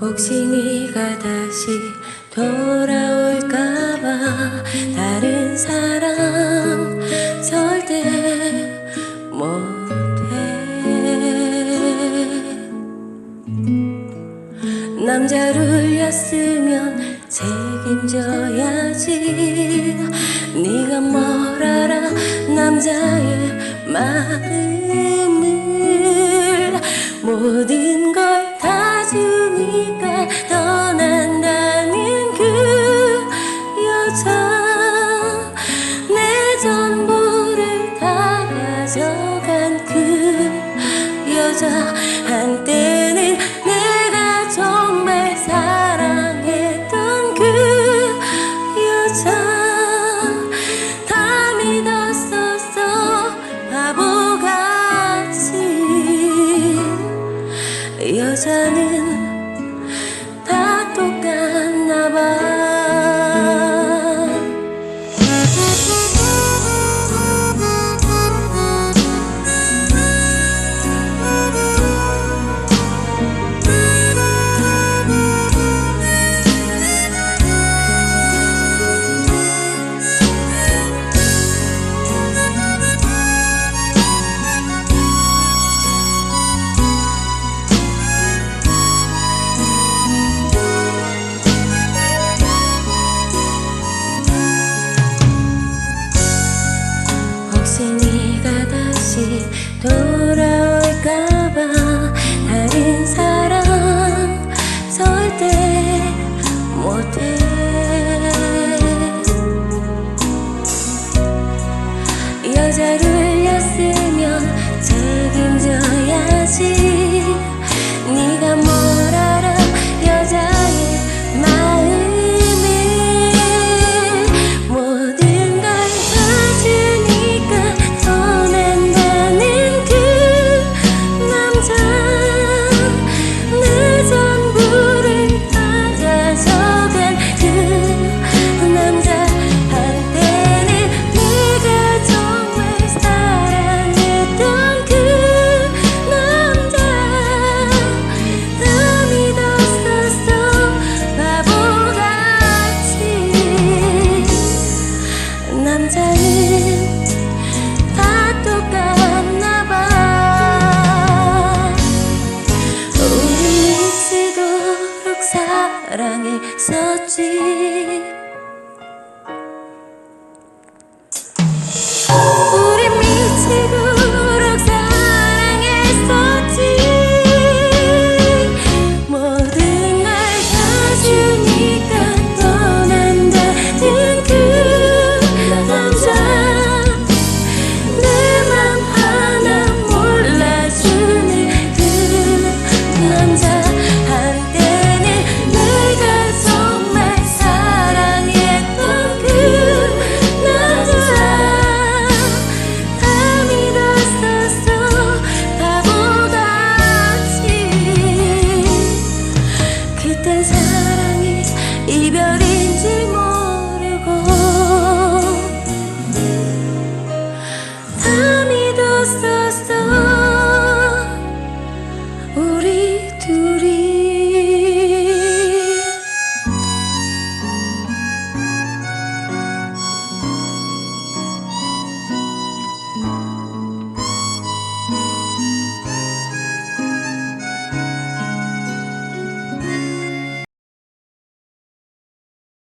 혹시 네가 다시 돌아올까봐 다른 사람 절대 못해. 남자를 였으면 책임져야지. 네가 뭘 알아? 남자의 마음 여자는 돌아올까봐. 다른 사람 절대 못해. 여자를 였으면 책임져야지 사랑했었지 사랑이 이별인지 몰라